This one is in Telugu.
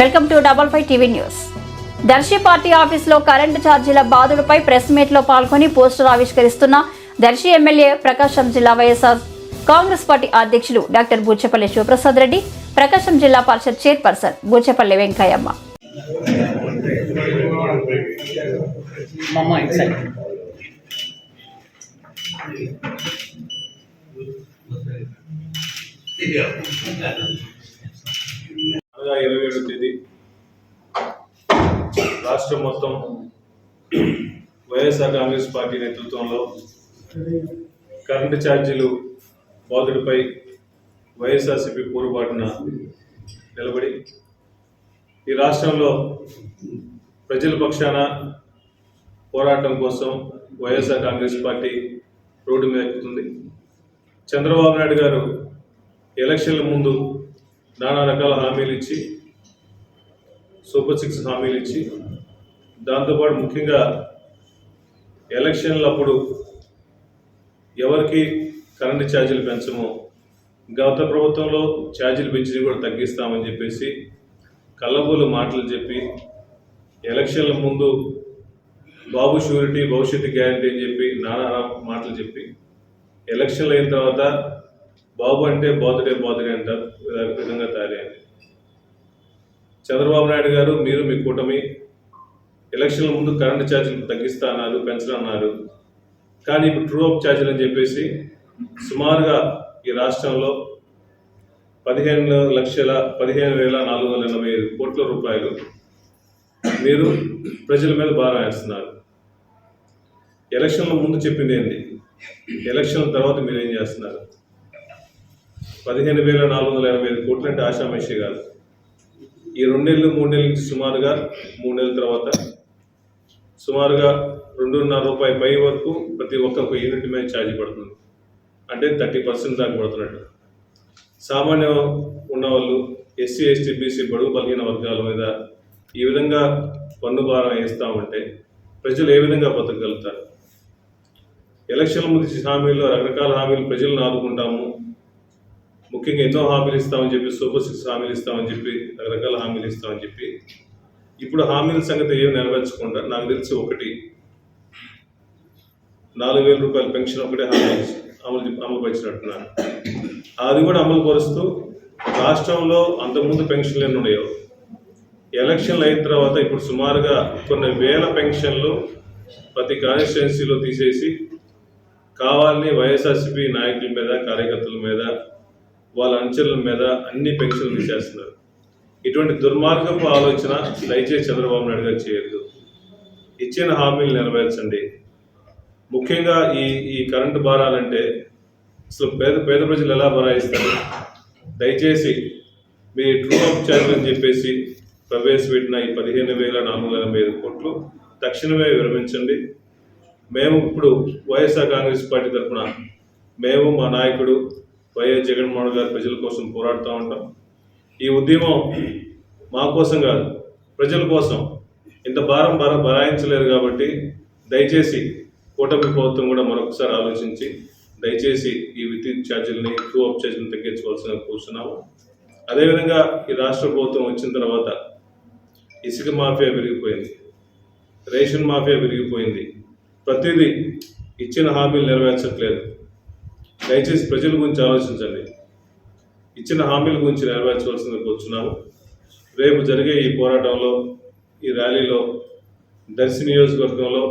Welcome to double five TV news. Darsi party ఆఫీస్లో కరెంటు ఛార్జీల బాధులపై ప్రెస్ మీట్లో పాల్గొని పోస్టర్ ఆవిష్కరిస్తున్న దర్శి ఎమ్మెల్యే ప్రకాశం జిల్లా వైఎస్ఆర్ కాంగ్రెస్ పార్టీ అధ్యక్షులు డాక్టర్ బూచెపల్లి శివప్రసాద్ రెడ్డి ప్రకాశం జిల్లా పరిషత్ చైర్పర్సన్ బూచెపల్లి వెంకయ్యమ్మ. రాష్ట్రం మొత్తం వైఎస్ఆర్ కాంగ్రెస్ పార్టీ నేతృత్వంలో కరెంటు ఛార్జీలు బాధుడిపై వైఎస్ఆర్సీపీ పోరుబాటున నిలబడి ఈ రాష్ట్రంలో ప్రజల పక్షాన పోరాటం కోసం వైఎస్ఆర్ కాంగ్రెస్ పార్టీ రోడ్డు మీద ఎక్కుతుంది. చంద్రబాబు నాయుడు గారు ఎలక్షన్ల ముందు నానా రకాల హామీలు ఇచ్చి సూపర్ సిక్స్ హామీలు ఇచ్చి దాంతోపాటు ముఖ్యంగా ఎలక్షన్లప్పుడు ఎవరికి కరెంటు ఛార్జీలు పెంచము గత ప్రభుత్వంలో ఛార్జీలు పెంచి కూడా తగ్గిస్తామని చెప్పేసి కళ్ళబోలు మాటలు చెప్పి ఎలక్షన్ల ముందు బాబు షూరిటీ భవిష్యత్తు గ్యారంటీ అని చెప్పి నానా మాటలు చెప్పి ఎలక్షన్లు అయిన తర్వాత బాబు అంటే బాధుడే బాధుడే అంటారు విధంగా తయారైంది చంద్రబాబు నాయుడు గారు మీరు మీ కూటమి ఎలక్షన్ల ముందు కరెంటు ఛార్జీలు తగ్గిస్తా అన్నారు పెంచనున్నారు. కానీ ఇప్పుడు ట్రూ అప్ ఛార్జీలు అని చెప్పేసి సుమారుగా ఈ రాష్ట్రంలో పదిహేను లక్షల పదిహేను వేల నాలుగు వందల ఎనభై ఐదు కోట్ల రూపాయలు మీరు ప్రజల మీద భారం వేస్తున్నారు. ఎలక్షన్ల ముందు చెప్పింది ఏంటి? ఎలక్షన్ల తర్వాత మీరు ఏం చేస్తున్నారు? పదిహేను వేల నాలుగు వందల ఎనభై ఐదు కోట్లు అంటే ఆశామేషి కాదు. ఈ రెండేళ్ళు నెలల నుంచి సుమారుగా మూడు నెలల తర్వాత సుమారుగా రెండున్నర రూపాయల పై వరకు ప్రతి ఒక్క యూనిట్ మీద ఛార్జ్ పడుతుంది. అంటే థర్టీ పర్సెంట్ దాకా పడుతున్నట్టు. ఉన్న ఉన్నవాళ్ళు ఎస్సీ ఎస్టీ బీసీ బడుగు బలిగిన వర్గాల మీద ఈ విధంగా పన్ను భారం వేస్తామంటే ప్రజలు ఏ విధంగా బతకగలుగుతారు? ఎలక్షన్ల ముందు హామీలు హామీల్లో రకరకాల హామీలు ప్రజలను ఆదుకుంటాము. ముఖ్యంగా ఎన్నో హామీలు ఇస్తామని చెప్పి సూపర్ సిక్స్ హామీలు ఇస్తామని చెప్పి రకరకాల హామీలు ఇస్తామని చెప్పి ఇప్పుడు హామీల సంగతి ఏం నెరవేర్చకుండా నాకు తెలిసి ఒకటి. నాలుగు వేల రూపాయల పెన్షన్ ఒకటే హామీ అమలు అమలుపరిచినట్టున్నారు అది కూడా అమలు పరుస్తూ రాష్ట్రంలో అంతకుముందు పెన్షన్లు ఎన్ని ఉన్నాయో ఎలక్షన్లు అయిన తర్వాత ఇప్పుడు సుమారుగా కొన్ని వేల పెన్షన్లు ప్రతి కాన్స్టిట్యున్సీలో తీసేసి కావాలని వైఎస్ఆర్సీపీ నాయకుల మీద కార్యకర్తల మీద వాళ్ళ అంచెల మీద అన్ని పెన్షన్లు తీసేస్తున్నారు. ఇటువంటి దుర్మార్గపు ఆలోచన దయచేసి చంద్రబాబు నాయుడు గారు చేయొద్దు. ఇచ్చిన హామీలు నెరవేర్చండి. ముఖ్యంగా ఈ ఈ కరెంటు భారాలంటే అసలు పేద పేద ప్రజలు ఎలా భరాయిస్తారు? దయచేసి మీ ట్రూ అప్ ఛార్జ్ అని చెప్పేసి ప్రవేశపెట్టిన ఈ పదిహేను వేల నాలుగు వందల ఎనభై ఐదు కోట్లు తక్షణమే విరమించండి. మేము ఇప్పుడు వైఎస్ఆర్ కాంగ్రెస్ పార్టీ తరఫున మేము మా నాయకుడు వైఎస్ జగన్మోహన్ గారు ప్రజల కోసం పోరాడుతూ ఉంటాం. ఈ ఉద్యమం మా కోసం కాదు ప్రజల కోసం. ఇంత భారం భారం భరాయించలేరు కాబట్టి దయచేసి కూటమి ప్రభుత్వం కూడా మరొకసారి ఆలోచించి దయచేసి ఈ విద్యుత్ ఛార్జీలని టూ అప్ ఛార్జీలను తగ్గించవలసిన కూర్చున్నాము. అదేవిధంగా ఈ రాష్ట్ర ప్రభుత్వం వచ్చిన తర్వాత ఇసుక మాఫియా పెరిగిపోయింది. రేషన్ మాఫియా పెరిగిపోయింది. ప్రతిదీ ఇచ్చిన హామీలు నెరవేర్చట్లేదు. దయచేసి ప్రజల గురించి ఆలోచించండి. ఇచ్చిన హామీల గురించి నెరవేర్చవలసింది కూర్చున్నాము. రేపు జరిగే ఈ పోరాటంలో ఈ ర్యాలీలో దర్శి నియోజకవర్గంలో